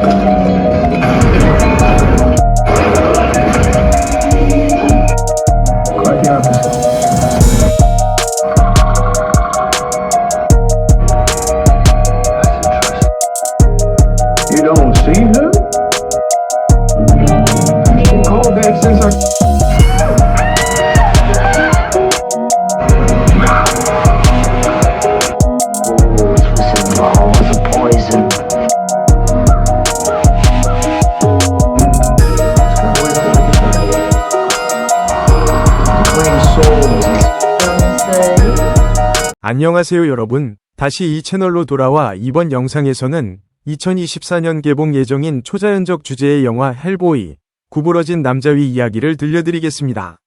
Thank 안녕하세요 여러분. 다시 이 채널로 돌아와 이번 영상에서는 2024년 개봉 예정인 초자연적 주제의 영화 헬보이, 구부러진 남자위 이야기를 들려드리겠습니다.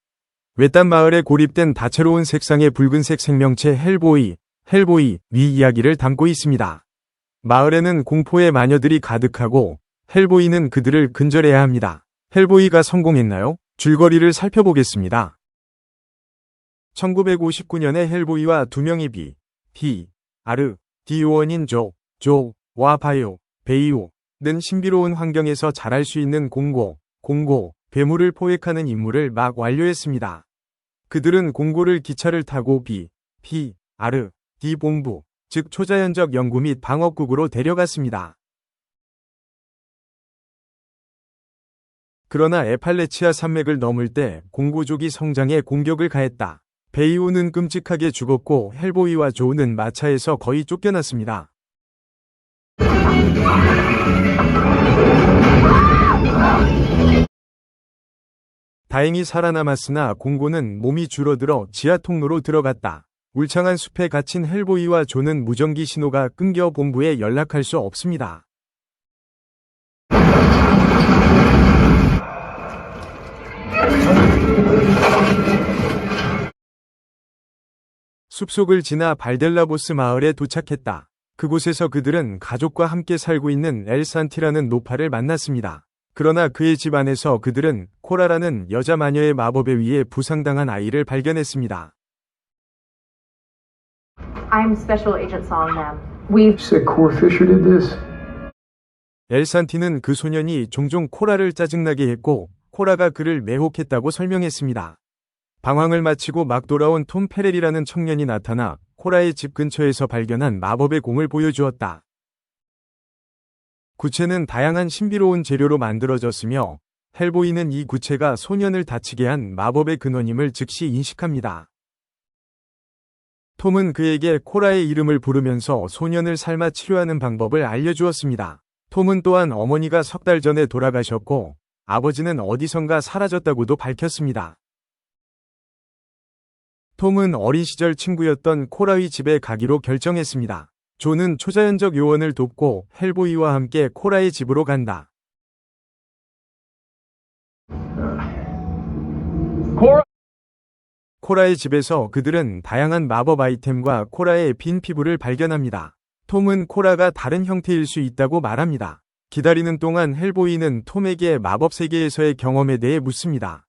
외딴 마을에 고립된 다채로운 색상의 붉은색 생명체 헬보이, 헬보이, 위 이야기를 담고 있습니다. 마을에는 공포의 마녀들이 가득하고 헬보이는 그들을 근절해야 합니다. 헬보이가 성공했나요? 줄거리를 살펴보겠습니다. 1959년에 헬보이와 두 명의 비, 히, 아르, 디오원인 조, 조, 와 바요, 베이오는 신비로운 환경에서 자랄 수 있는 공고, 공고, 괴물을 포획하는 임무를 막 완료했습니다. 그들은 공고를 기차를 타고 비, 피, 아르, 디 본부, 즉 초자연적 연구 및 방어국으로 데려갔습니다. 그러나 에팔레치아 산맥을 넘을 때 공고족이 성장에 공격을 가했다. 베이오는 끔찍하게 죽었고 헬보이와 조우는 마차에서 거의 쫓겨났습니다. 다행히 살아남았으나 공고는 몸이 줄어들어 지하 통로로 들어갔다. 울창한 숲에 갇힌 헬보이와 조는 무전기 신호가 끊겨 본부에 연락할 수 없습니다. 숲속을 지나 발델라보스 마을에 도착했다. 그곳에서 그들은 가족과 함께 살고 있는 엘산티라는 노파를 만났습니다. 그러나 그의 집 안에서 그들은 코라라는 여자 마녀의 마법에 의해 부상당한 아이를 발견했습니다. I'm Special Agent Song, ma'am. We've Said Core Fisher did this. 엘산티는 그 소년이 종종 코라를 짜증나게 했고 코라가 그를 매혹했다고 설명했습니다. 방황을 마치고 막 돌아온 톰 페렐이라는 청년이 나타나 코라의 집 근처에서 발견한 마법의 공을 보여주었다. 구체는 다양한 신비로운 재료로 만들어졌으며 헬보이는 이 구체가 소년을 다치게 한 마법의 근원임을 즉시 인식합니다. 톰은 그에게 코라의 이름을 부르면서 소년을 삶아 치료하는 방법을 알려주었습니다. 톰은 또한 어머니가 석 달 전에 돌아가셨고 아버지는 어디선가 사라졌다고도 밝혔습니다. 톰은 어린 시절 친구였던 코라의 집에 가기로 결정했습니다. 조는 초자연적 요원을 돕고 헬보이와 함께 코라의 집으로 간다. Cora! 코라의 집에서 그들은 다양한 마법 아이템과 코라의 빈 피부를 발견합니다. 톰은 코라가 다른 형태일 수 있다고 말합니다. 기다리는 동안 헬보이는 톰에게 마법 세계에서의 경험에 대해 묻습니다.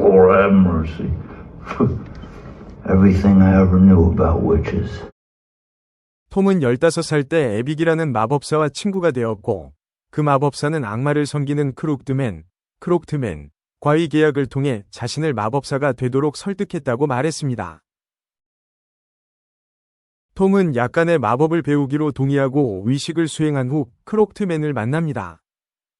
Lord have mercy. Everything I ever knew about witches. 톰은 15살 때 에빅이라는 마법사와 친구가 되었고, 그 마법사는 악마를 섬기는 크록드맨, 크록트맨, 과의 계약을 통해 자신을 마법사가 되도록 설득했다고 말했습니다. 톰은 약간의 마법을 배우기로 동의하고 의식을 수행한 후 크록트맨을 만납니다.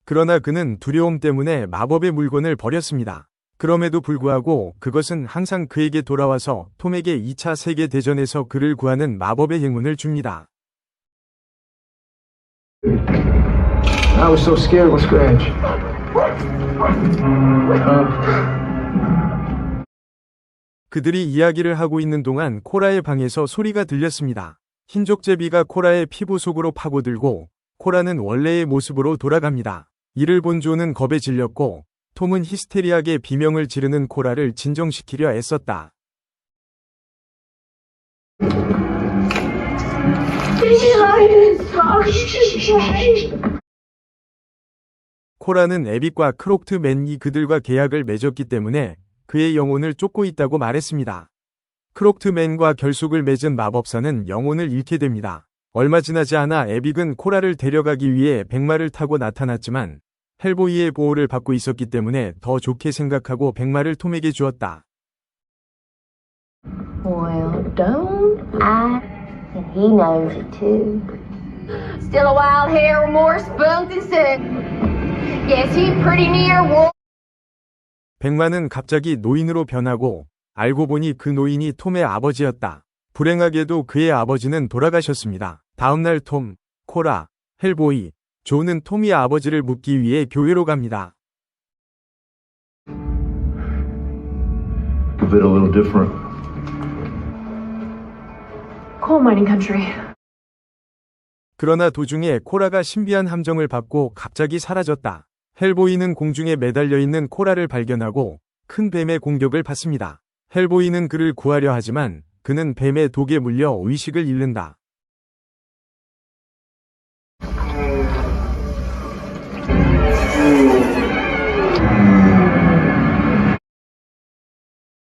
그러나 그는 두려움 때문에 마법의 물건을 버렸습니다. 그럼에도 불구하고 그것은 항상 그에게 돌아와서 톰에게 2차 세계대전에서 그를 구하는 마법의 행운을 줍니다. I was so scared with Scratch. 그들이 이야기를 하고 있는 동안 코라의 방에서 소리가 들렸습니다. 흰족제비가 코라의 피부 속으로 파고들고 코라는 원래의 모습으로 돌아갑니다. 이를 본 조는 겁에 질렸고 톰은 히스테리하게 비명을 지르는 코라를 진정시키려 애썼다. 코라는 에빅과 크록트맨이 그들과 계약을 맺었기 때문에 그의 영혼을 쫓고 있다고 말했습니다. 크록트맨과 결속을 맺은 마법사는 영혼을 잃게 됩니다. 얼마 지나지 않아 에빅은 코라를 데려가기 위해 백마를 타고 나타났지만 헬보이의 보호를 받고 있었기 때문에 더 좋게 생각하고 백마를 톰에게 주었다. Well, don't I? And he knows it too. Still a wild hair, more spunked and sick. Yes, he's pretty near war. 백마는 갑자기 노인으로 변하고 알고 보니 그 노인이 톰의 아버지였다. 불행하게도 그의 아버지는 돌아가셨습니다. 다음날 톰, 코라, 헬보이, 조는 톰이 아버지를 묻기 위해 교회로 갑니다. A bit a little different. Coal mining country. 그러나 도중에 코라가 신비한 함정을 받고 갑자기 사라졌다. 헬보이는 공중에 매달려 있는 코라를 발견하고 큰 뱀의 공격을 받습니다. 헬보이는 그를 구하려 하지만 그는 뱀의 독에 물려 의식을 잃는다.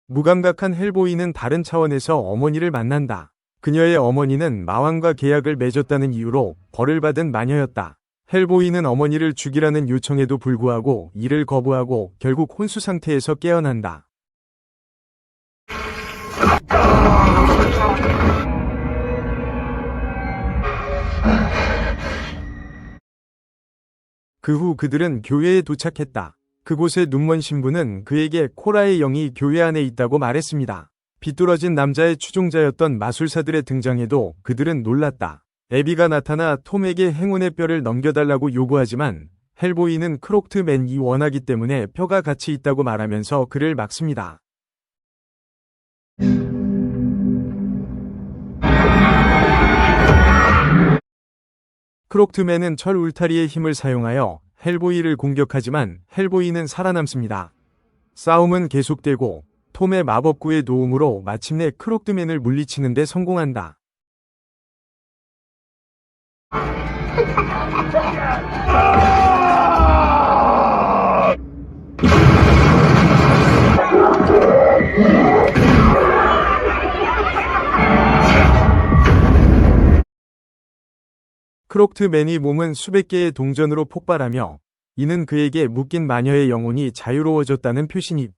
무감각한 헬보이는 다른 차원에서 어머니를 만난다. 그녀의 어머니는 마왕과 계약을 맺었다는 이유로 벌을 받은 마녀였다. 헬보이는 어머니를 죽이라는 요청에도 불구하고 이를 거부하고 결국 혼수 상태에서 깨어난다. 그 후 그들은 교회에 도착했다. 그곳의 눈먼 신부는 그에게 코라의 영이 교회 안에 있다고 말했습니다. 비뚤어진 남자의 추종자였던 마술사들의 등장에도 그들은 놀랐다. 에비가 나타나 톰에게 행운의 뼈를 넘겨달라고 요구하지만 헬보이는 크록트맨이 원하기 때문에 뼈가 같이 있다고 말하면서 그를 막습니다. 크록트맨은 철 울타리의 힘을 사용하여 헬보이를 공격하지만 헬보이는 살아남습니다. 싸움은 계속되고 톰의 마법구의 도움으로 마침내 크록트맨을 물리치는 데 성공한다. 크록트맨이 몸은 수백 개의 동전으로 폭발하며 이는 그에게 묶인 마녀의 영혼이 자유로워졌다는 표시니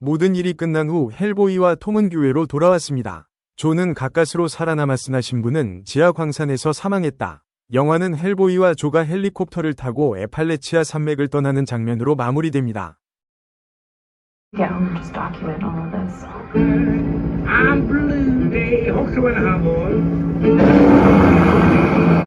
모든 일이 끝난 후 헬보이와 톰은 교회로 돌아왔습니다. 조는 가까스로 살아남았으나 신부는 지하 광산에서 사망했다. 영화는 헬보이와 조가 헬리콥터를 타고 에팔레치아 산맥을 떠나는 장면으로 마무리됩니다. Yeah, we'll just document all of this. I'm blue, a